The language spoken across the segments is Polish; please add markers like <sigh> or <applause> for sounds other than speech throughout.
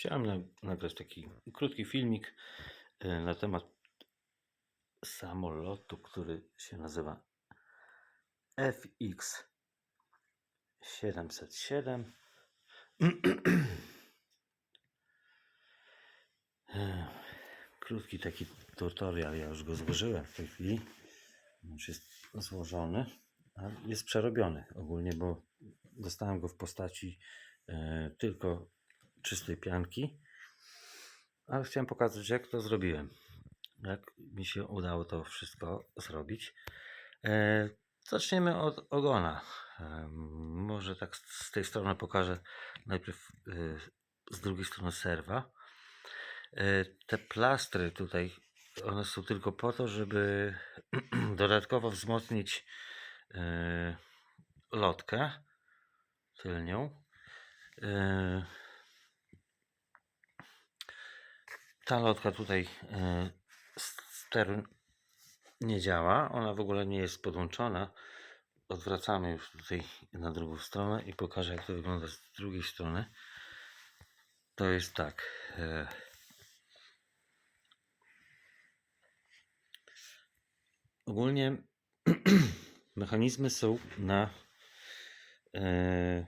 Chciałem na- nagrać taki krótki filmik e, na temat samolotu, który się nazywa FX 707. <clears throat> E, Krótki taki tutorial, ja już go złożyłem w tej chwili. Już jest złożony, jest przerobiony ogólnie, bo dostałem go w postaci e, tylko czystej pianki. Ale chciałem pokazać, jak to zrobiłem. Jak mi się udało to wszystko zrobić. E, zaczniemy od ogona. E, może tak z tej strony pokażę najpierw e, z drugiej strony serwa. Te plastry tutaj, one są tylko po to, żeby <clears throat> dodatkowo wzmocnić lotkę tylnią. E, ta lotka tutaj e, nie działa. Ona w ogóle nie jest podłączona. Odwracamy już tutaj na drugą stronę i pokażę jak to wygląda z drugiej strony. To jest tak. e, Ogólnie <clears throat> mechanizmy są na e,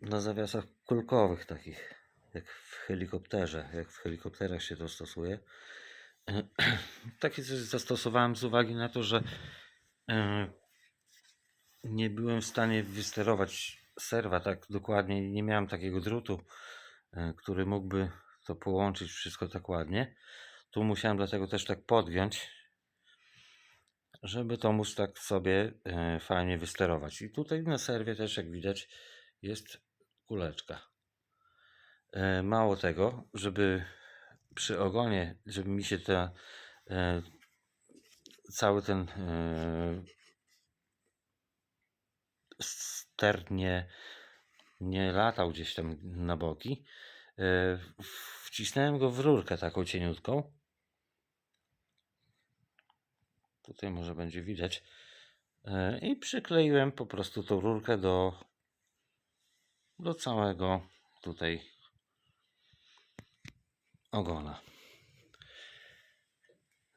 na zawiasach kulkowych takich, jak w helikopterze, jak w helikopterach się to stosuje. <clears throat> Takie coś zastosowałem z uwagi na to, że e, nie byłem w stanie wysterować serwa tak dokładnie, nie miałem takiego drutu, e, który mógłby to połączyć wszystko tak ładnie. Tu musiałem dlatego też tak podgiąć, żeby to móc tak sobie e, fajnie wysterować. I tutaj na serwie też, jak widać, jest kuleczka. E, Mało tego, żeby przy ogonie, żeby mi się ta, e, cały ten e, ster nie, nie latał gdzieś tam na boki, wcisnąłem go w rurkę taką cieniutką. Tutaj może będzie widać. I przykleiłem po prostu tą rurkę do, do całego tutaj ogona.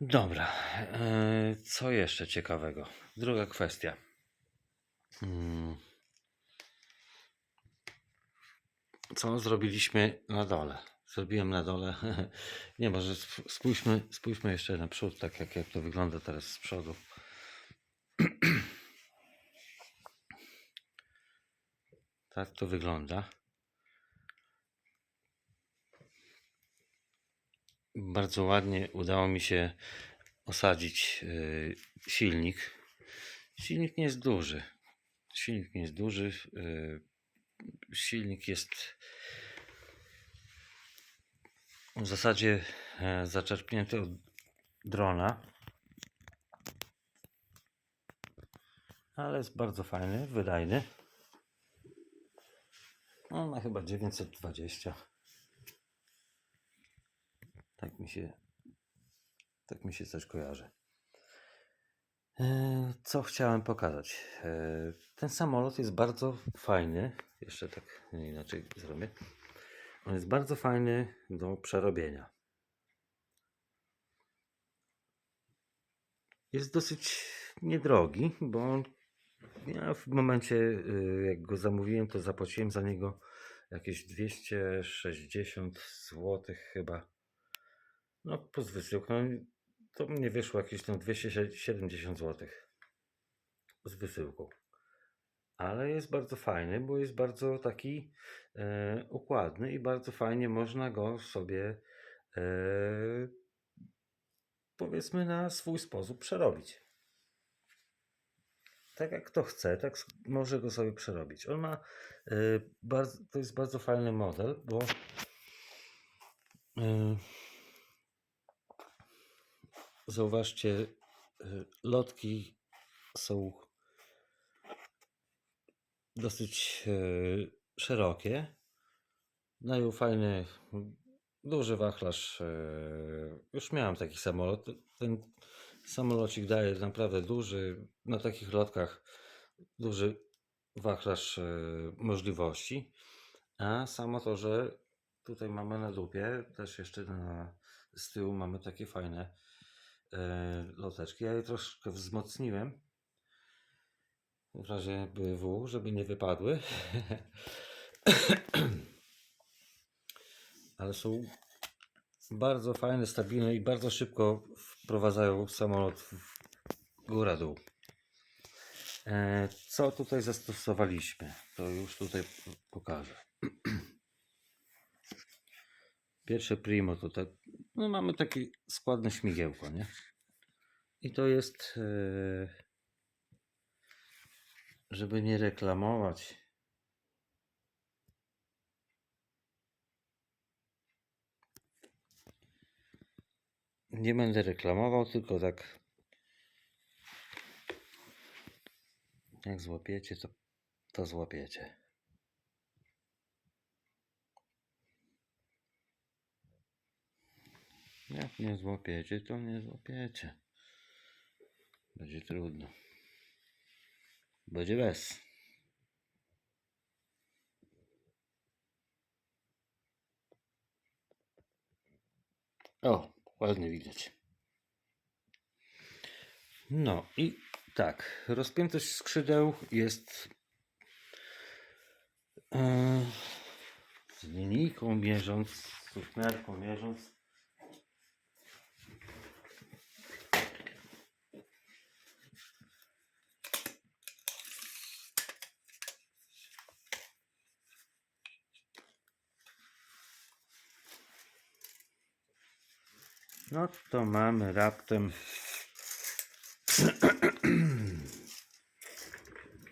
Dobra, e, co jeszcze ciekawego? Druga kwestia. Mm. Co zrobiliśmy na dole? Zrobiłem na dole. <laughs> Nie, może sp- spójrzmy, spójrzmy jeszcze na przód, tak jak, jak to wygląda teraz z przodu. <clears throat> Tak to wygląda. Bardzo ładnie udało mi się osadzić y, silnik. Silnik nie jest duży. Silnik nie jest duży. y, silnik jest w zasadzie e, zaczerpnięty od drona. Ale jest bardzo fajny, wydajny. On ma chyba 920. Tak mi się, tak mi się coś kojarzy. E, Co chciałem pokazać? E, Ten samolot jest bardzo fajny. Jeszcze tak inaczej zrobię. On jest bardzo fajny do przerobienia. Jest dosyć niedrogi, bo ja w momencie, y, jak go zamówiłem, to zapłaciłem za niego jakieś 260 zł chyba. No, plus wysyłką to mnie wyszło jakieś tam 270 zł z wysyłką. Ale jest bardzo fajny, bo jest bardzo taki e, układny i bardzo fajnie można go sobie e, powiedzmy na swój sposób przerobić. Tak jak kto chce, tak może go sobie przerobić. On ma e, bardzo, to jest bardzo fajny model, bo e, zauważcie, e, lotki są dosyć e, szerokie. Dają fajny, duży wachlarz. e, Już miałem taki samolot. Ten samolocik daje naprawdę duży, na takich lotkach duży wachlarz możliwości. A samo to, że tutaj mamy na dupie, też jeszcze na, z tyłu mamy takie fajne loteczki. Ja je troszkę wzmocniłem. W razie BW, żeby nie wypadły. <coughs> Ale są bardzo fajne, stabilne i bardzo szybko wprowadzają samolot w góra-dół. E, Co tutaj zastosowaliśmy? To już tutaj pokażę. <coughs> Pierwsze primo to tak, no mamy takie składne śmigiełko, nie? I to jest, e, żeby nie reklamować. Nie będę reklamował, tylko tak jak złapiecie, to, to złapiecie. Jak nie złapiecie, to nie złapiecie. Będzie trudno. Będzie bez. O, ładnie widać. No i tak, rozpiętość skrzydeł jest e, z linijką mierząc, z mierząc. No to mamy raptem. <clears throat>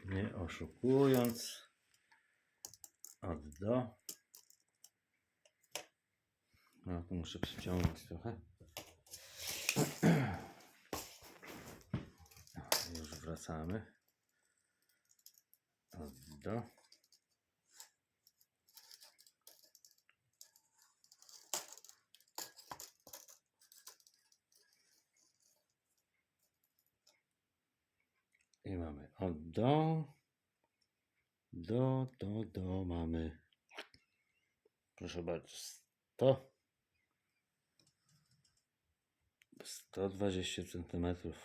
Nie oszukując. Od do. No tu muszę przyciągnąć trochę. <clears throat> Już wracamy. Od do I mamy od do, do, do, do mamy. Proszę bardzo, 100, 120 centymetrów.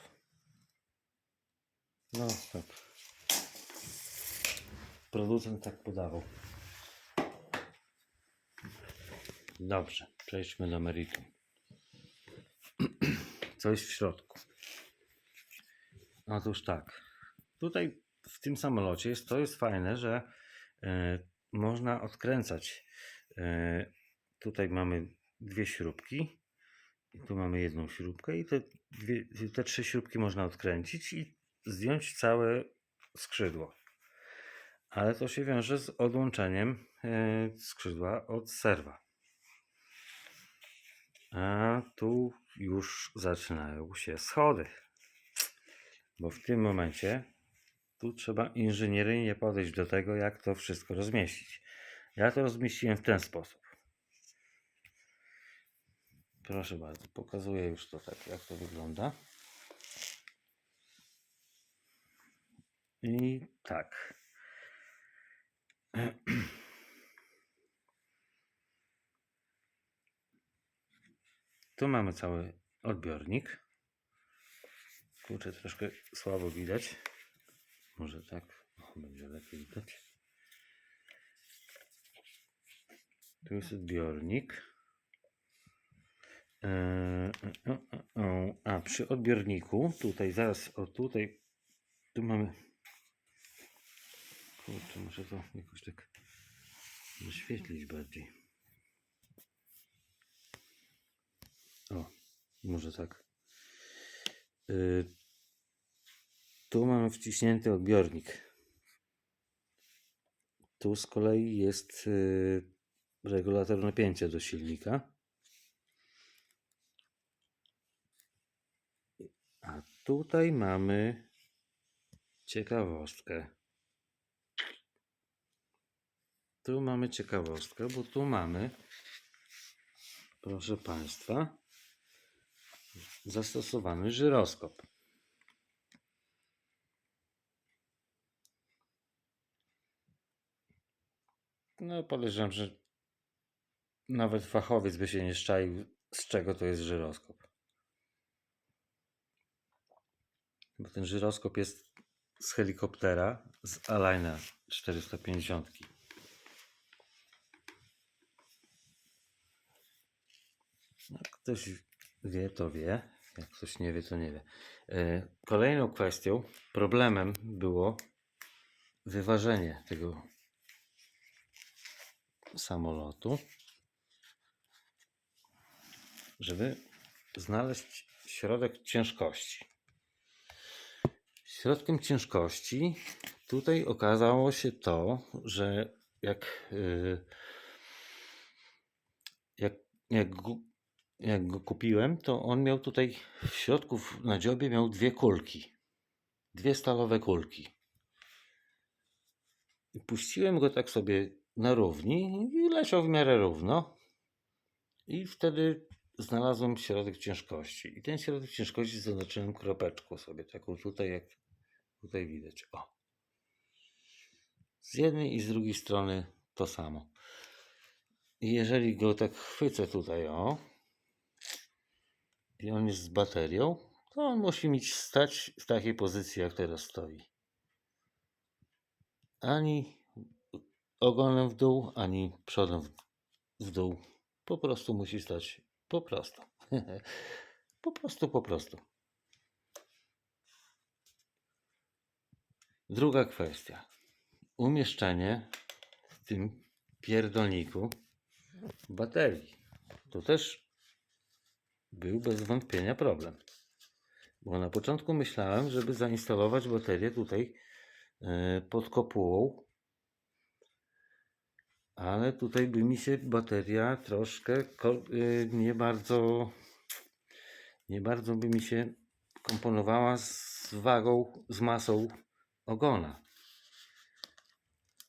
No tak. Producent tak podawał. Dobrze, przejdźmy do meritum. Co jest w środku? Otóż tak. Tutaj w tym samolocie jest, to jest fajne, że e, można odkręcać. E, tutaj mamy dwie śrubki. I tu mamy jedną śrubkę i te, dwie, te trzy śrubki można odkręcić i zdjąć całe skrzydło. Ale to się wiąże z odłączeniem e, skrzydła od serwa. A tu już zaczynają się schody. Bo w tym momencie tu trzeba inżynieryjnie podejść do tego, jak to wszystko rozmieścić. Ja to rozmieściłem w ten sposób. Proszę bardzo, pokazuję już to tak, jak to wygląda. I tak. <clears throat> Tu mamy cały odbiornik. Kurczę, troszkę słabo widać. Może tak o, będzie lepiej widać. Tu jest odbiornik. O, o, o. A przy odbiorniku, tutaj zaraz, o tutaj, tu mamy. Kurczę, muszę to jakoś tak wyświetlić bardziej. O, może tak. Tu mamy wciśnięty odbiornik. Tu z kolei jest yy, regulator napięcia do silnika. A tutaj mamy ciekawostkę. Tu mamy ciekawostkę, bo tu mamy, proszę Państwa, zastosowany żyroskop. No podejrzewam, że nawet fachowiec by się nie szczaił, z czego to jest żyroskop. Bo ten żyroskop jest z helikoptera, z Alina 450. Jak ktoś wie, to wie. Jak ktoś nie wie, to nie wie. E, Kolejną kwestią, problemem było wyważenie tego samolotu, żeby znaleźć środek ciężkości. Środkiem ciężkości tutaj okazało się to, że jak, yy, jak, jak, go, jak go kupiłem, to on miał tutaj w środku na dziobie miał dwie kulki. Dwie stalowe kulki. I puściłem go tak sobie na równi i leciał w miarę równo. I wtedy znalazłem środek ciężkości. I ten środek ciężkości zaznaczyłem kropeczką sobie, taką tutaj, jak tutaj widać. O. Z jednej i z drugiej strony to samo. I jeżeli go tak chwycę tutaj, o, i on jest z baterią, to on musi mieć stać w takiej pozycji, jak teraz stoi. Ani ogonem w dół, ani przodem w, dół. Po prostu musi stać po prostu. <laughs> po prostu, po prostu. Druga kwestia. Umieszczenie w tym pierdolniku baterii. To też był bez wątpienia problem. Bo na początku myślałem, żeby zainstalować baterię tutaj e, pod kopułą, ale tutaj by mi się bateria troszkę e, nie bardzo nie bardzo by mi się komponowała z wagą, z masą ogona.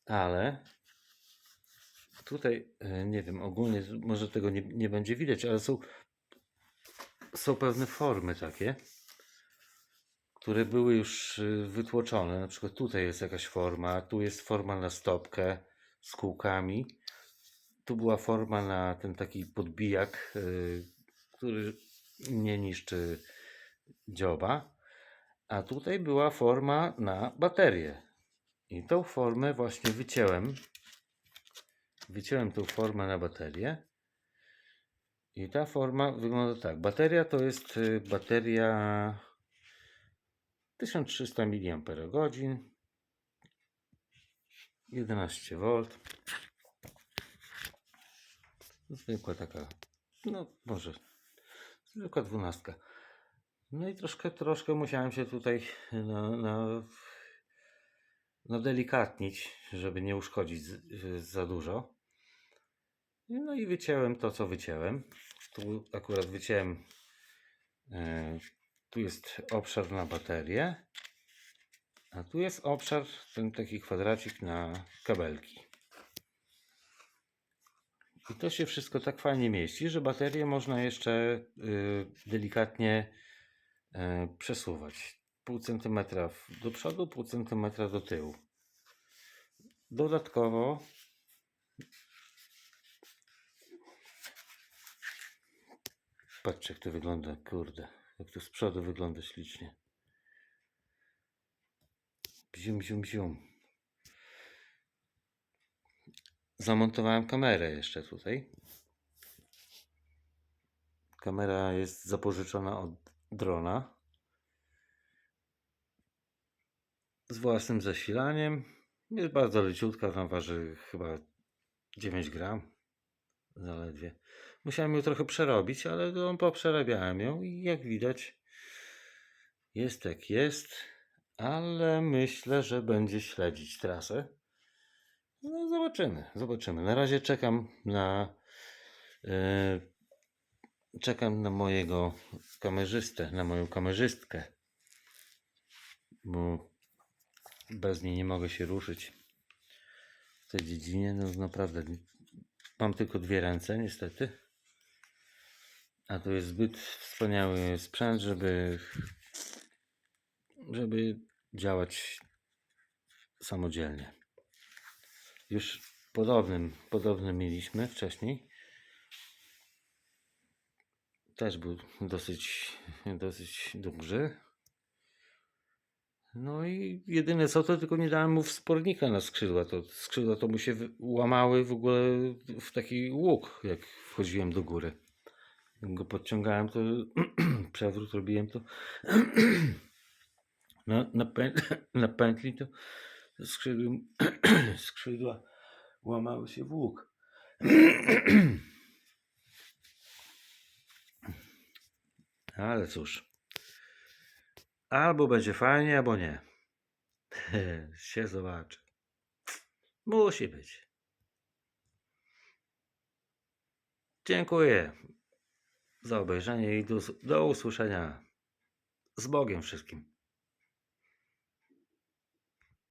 Ale tutaj, e, nie wiem, ogólnie może tego nie, nie będzie widać, ale są, są pewne formy takie, które były już y, wytłoczone. Na przykład tutaj jest jakaś forma, tu jest forma na stopkę z kółkami. Tu była forma na ten taki podbijak, y, który nie niszczy dzioba. A tutaj była forma na baterię. I tą formę właśnie wyciąłem. Wyciąłem tą formę na baterię. I ta forma wygląda tak. Bateria to jest y, bateria 1300 mAh. 11 V. Zwykła taka, no może, zwykła dwunastka. No i troszkę, troszkę musiałem się tutaj na, na, nadelikatnić, żeby nie uszkodzić z, za dużo. No i wyciąłem to, co wyciąłem. Tu akurat wyciąłem, e, tu jest obszar na baterię, a tu jest obszar, ten taki kwadracik na kabelki. I to się wszystko tak fajnie mieści, że baterię można jeszcze y, delikatnie y, przesuwać. Pół centymetra do przodu, pół centymetra do tyłu. Dodatkowo patrzcie jak to wygląda, kurde. Jak to z przodu wygląda ślicznie. Bzium, bzium, bzium. Zamontowałem kamerę jeszcze tutaj. Kamera jest zapożyczona od drona. Z własnym zasilaniem. Jest bardzo leciutka, tam waży chyba 9 gram. Zaledwie. Musiałem ją trochę przerobić, ale poprzerabiałem ją i jak widać jest jak jest, ale myślę, że będzie śledzić trasę. No zobaczymy, zobaczymy. Na razie czekam na e, czekam na mojego kamerzystę, na moją kamerzystkę. Bo bez niej nie mogę się ruszyć w tej dziedzinie. No naprawdę mam tylko dwie ręce niestety. A to jest zbyt wspaniały sprzęt, żeby żeby działać samodzielnie. Już podobnym, podobny mieliśmy wcześniej. Też był dosyć, dosyć duży. No i jedyne co, to tylko nie dałem mu wspornika na skrzydła. To skrzydła to mu się łamały w ogóle w taki łuk, jak wchodziłem do góry. Jak go podciągałem, to <clears throat> przewrót robiłem, to <clears throat> na, na, pę, <laughs> na pętli to skrzydła, <clears throat> skrzydła łamały się w łuk. <clears throat> Ale cóż. Albo będzie fajnie, albo nie. <laughs> się zobaczy. Musi być. Dziękuję za obejrzenie i do, do usłyszenia. Z Bogiem wszystkim.